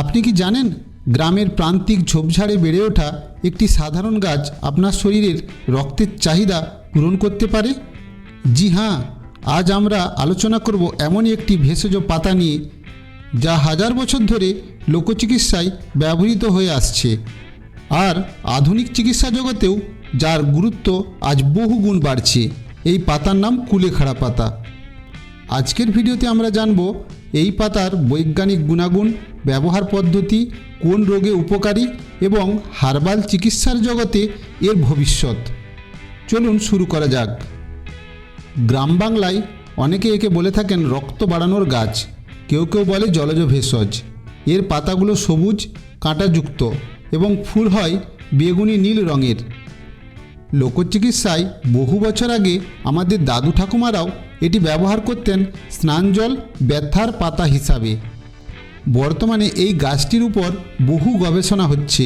আপনি কি জানেন গ্রামের প্রান্তিক ঝোপঝাড়ে বেড়ে ওঠা একটি সাধারণ গাছ আপনার শরীরের রক্তের চাহিদা পূরণ করতে পারে? জি হ্যাঁ আজ আমরা আলোচনা করব এমনই একটি ভেষজ পাতা নিয়ে, যা হাজার বছর ধরে লোকচিকিৎসায় ব্যবহৃত হয়ে আসছে। আর আধুনিক চিকিৎসা জগতেও যার গুরুত্ব আজ বহু গুণ বাড়ছে। এই পাতার নাম কুলেখাড়া পাতা। আজকের ভিডিওতে আমরা জানব এই পাতার বৈজ্ঞানিক গুণাগুণ, ব্যবহার পদ্ধতি, কোন রোগে উপকারী এবং হার্বাল চিকিৎসার জগতে এর ভবিষ্যৎ। চলুন শুরু করা যাক। গ্রাম বাংলায় অনেকে একে বলে থাকেন রক্ত বাড়ানোর গাছ। কেউ কেউ বলে জলজ ভেষজ। এর পাতাগুলো সবুজ, কাঁটাযুক্ত এবং ফুল হয় বেগুনি নীল রঙের। লোকচিকিৎসায় বহু বছর আগে আমাদের দাদু ঠাকুমারাও এটি ব্যবহার করতেন স্নান জল ব্যথার পাতা হিসাবে। বর্তমানে এই গাছটির উপর বহু গবেষণা হচ্ছে।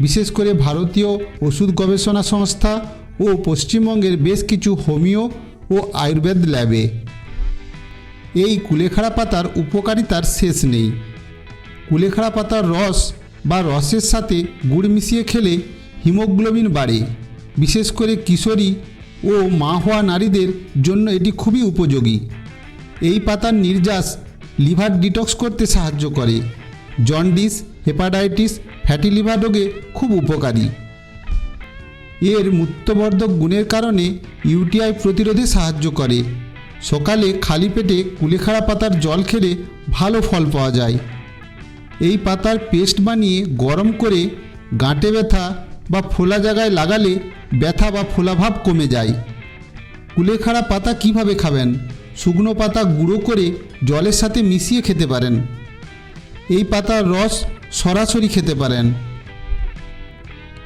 বিশেষ করে ভারতীয় ওষুধ গবেষণা সংস্থা ও পশ্চিমবঙ্গের বেশ কিছু হোমিও ও আয়ুর্বেদ ল্যাবে। এই কুলেখাড়া পাতার উপকারিতার শেষ নেই। কুলেখাড়া পাতার রস বা রসের সাথে গুড় মিশিয়ে খেলে হিমোগ্লোবিন বাড়ে। বিশেষ করে কিশোরী ও মা হওয়া নারীদের জন্য এটি খুবই উপযোগী। এই পাতার নির্যাস লিভার ডিটক্স করতে সাহায্য করে। জন্ডিস, হেপাটাইটিস, ফ্যাটি লিভার রোগে খুব উপকারী। এর মূত্রবর্ধক গুণের কারণে ইউটিআই প্রতিরোধে সাহায্য করে। সকালে খালি পেটে কুলেখাড়া পাতার জল খেলে ভালো ফল পাওয়া যায়। এই পাতার পেস্ট বানিয়ে গরম করে গাঁটে ব্যথা বা ফোলা জায়গায় লাগালে ব্যথা বা ফোলাভাব কমে যায়। কুলেখাড়া পাতা কীভাবে খাবেন? শুকনো পাতা গুঁড়ো করে জলের সাথে মিশিয়ে খেতে পারেন। এই পাতার রস সরাসরি খেতে পারেন।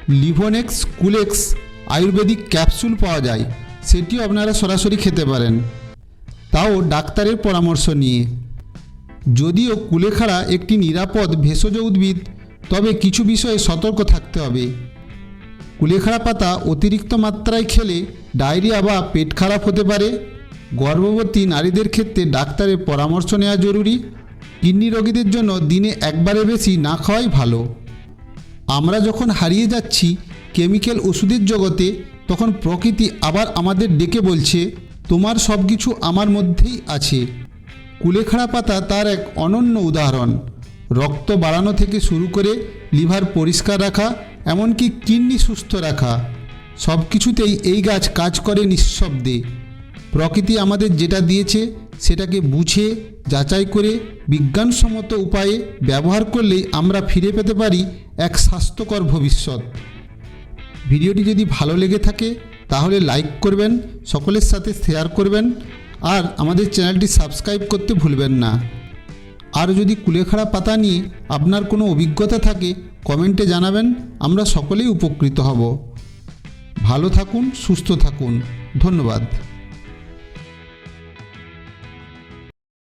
লিভোনেক্স, কুলেক্স, আয়ুর্বেদিক ক্যাপসুল পাওয়া যায়, সেটিও আপনারা সরাসরি খেতে পারেন। তাও ডাক্তারের পরামর্শ নিয়ে। যদিও কুলেখাড়া একটি নিরাপদ ভেষজ উদ্ভিদ, তবে কিছু বিষয়ে সতর্ক থাকতে হবে। কুলেখাড়া পাতা অতিরিক্ত মাত্রায় খেলে ডায়রিয়া বা পেট খারাপ হতে পারে। গর্ভবতী নারীদের ক্ষেত্রে ডাক্তারের পরামর্শ নেওয়া জরুরি। কিডনি রোগীদের জন্য দিনে একবারে বেশি না খাওয়াই ভালো। আমরা যখন হারিয়ে যাচ্ছি কেমিক্যাল ওষুধের জগতে, তখন প্রকৃতি আবার আমাদের ডেকে বলছে, তোমার সব কিছু আমার মধ্যেই আছে। কুলেখাড়া পাতা তার এক অনন্য উদাহরণ। রক্ত বাড়ানো থেকে শুরু করে লিভার পরিষ্কার রাখা এমনকি কিডনি সুস্থ রাখা সব কিছুতেই এই গাছ কাজ করে নিঃশব্দে। প্রকৃতি আমাদের যেটা দিয়েছে, সেটাকে বুঝে, যাচাই করে, বিজ্ঞানসম্মত উপায়ে ব্যবহার করলেই আমরা ফিরে পেতে পারি এক স্বাস্থ্যকর ভবিষ্যৎ। ভিডিওটি যদি ভালো লেগে থাকে, তাহলে লাইক করবেন, সকলের সাথে শেয়ার করবেন, আর আমাদের চ্যানেলটি সাবস্ক্রাইব করতে ভুলবেন না। আর যদি কুলেখাড়া পাতা নিয়ে আপনার কোনো অভিজ্ঞতা থাকে, কমেন্টে জানাবেন, আমরা সকলেই উপকৃত হব। ভালো থাকুন, সুস্থ থাকুন। ধন্যবাদ।